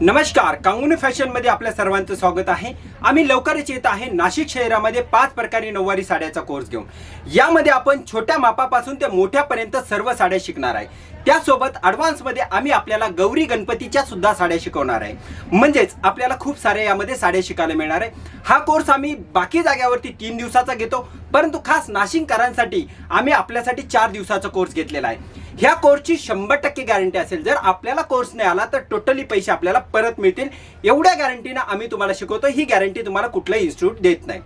नमस्कार कांगुनी फॅशनमध्ये आपल्या सर्वांचं स्वागत आहे. आम्ही लवकरच येत आहे नाशिक शहरामध्ये पाच प्रकारे नऊवारी साड्याचा कोर्स घेऊन. यामध्ये आपण छोट्या मापापासून ते मोठ्यापर्यंत सर्व साड्या शिकणार आहे. त्यासोबत ॲडव्हान्समध्ये आम्ही आपल्याला गौरी गणपतीच्या सुद्धा साड्या शिकवणार आहे. म्हणजेच आपल्याला खूप साऱ्या यामध्ये साड्या शिकायला मिळणार आहे. हा कोर्स आम्ही बाकी जाग्यावरती तीन दिवसाचा घेतो. परंतु खास नाशिककरांसाठी आम्ही आपल्यासाठी चार दिवसाचा कोर्स घेतलेला आहे. ह्या कोर्सची शंभर टक्के गॅरंटी असेल. जर आपल्याला कोर्स नाही आला तर टोटली पैसे आपल्याला परत मिळतील. एवढ्या गॅरंटीनं आम्ही तुम्हाला शिकवतो. ही गॅरंटी तुम्हाला कुठलाही इन्स्टिट्यूट देत नाही.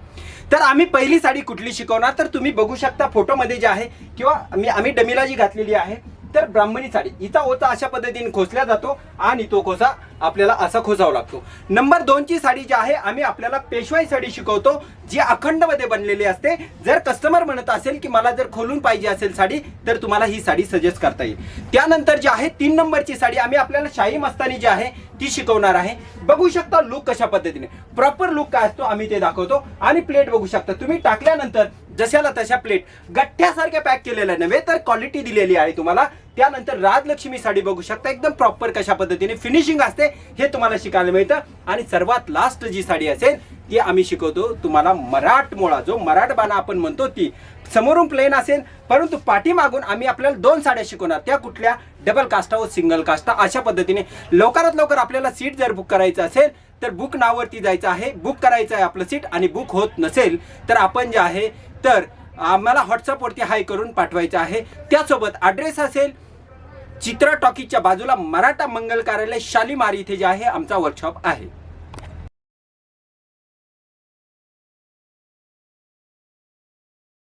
तर आम्ही पहिली साडी कुठली शिकवणार? तर तुम्ही बघू शकता फोटोमध्ये जे आहे किंवा मी आम्ही डमीला जी घातलेली आहे. तर ब्राह्मणी साडी. हिचा ओचा अशा पद्धतीने खोसला जातो आणि तो खोसा आपल्याला असा खोसावा लागतो. नंबर दोनची साडी जी आहे आम्ही आपल्याला पेशवाई साडी शिकवतो. जी अखंडमध्ये बनलेली असते जर कस्टमर म्हणत असेल की मला जर खोलून पाहिजे असेल साडी तर तुम्हाला ही साडी सजेस्ट करता येईल. त्यानंतर जी आहे तीन नंबरची साडी आम्ही आपल्याला शाही मस्तानी जी आहे ती शिकवणार आहे. बघू शकता लुक कशा पद्धतीने. प्रॉपर लुक काय असतो आम्ही ते दाखवतो. आणि प्लेट बघू शकता. तुम्ही टाकल्यानंतर जशाला तशा प्लेट गठ्ठ्यासारख्या पॅक केलेल्या नव्हे तर क्वालिटी दिलेली आहे तुम्हाला. त्यानंतर राजलक्ष्मी साडी बघू शकता. एकदम प्रॉपर कशा पद्धतीने फिनिशिंग असते हे तुम्हाला शिकायला मिळतं. आणि सर्वात लास्ट जी साडी असेल ती आम्ही शिकवतो तुम्हाला मराठमोळा जो मराठबाणा आपण म्हणतो ती समोरून प्लेन असेल परंतु पाठीमागून आम्ही आपल्याला दोन साड्या शिकवणार. त्या कुठल्या? डबल कास्टा व सिंगल कास्टा अशा पद्धतीने लवकरात लवकर आपल्याला सीट जर बुक करायचं असेल तर बुक नावावरती जायचं आहे. बुक करायचं आहे आपलं सीट आणि बुक होत नसेल तर आपण जे आहे तर आम्हाला व्हॉट्सअपवरती हाय करून पाठवायचं आहे. त्यासोबत ॲड्रेस असेल चित्रा टॉकीजच्या बाजूला मराठा मंगल कार्यालय शालीमार इथे जे आहे आमचा वर्कशॉप आहे.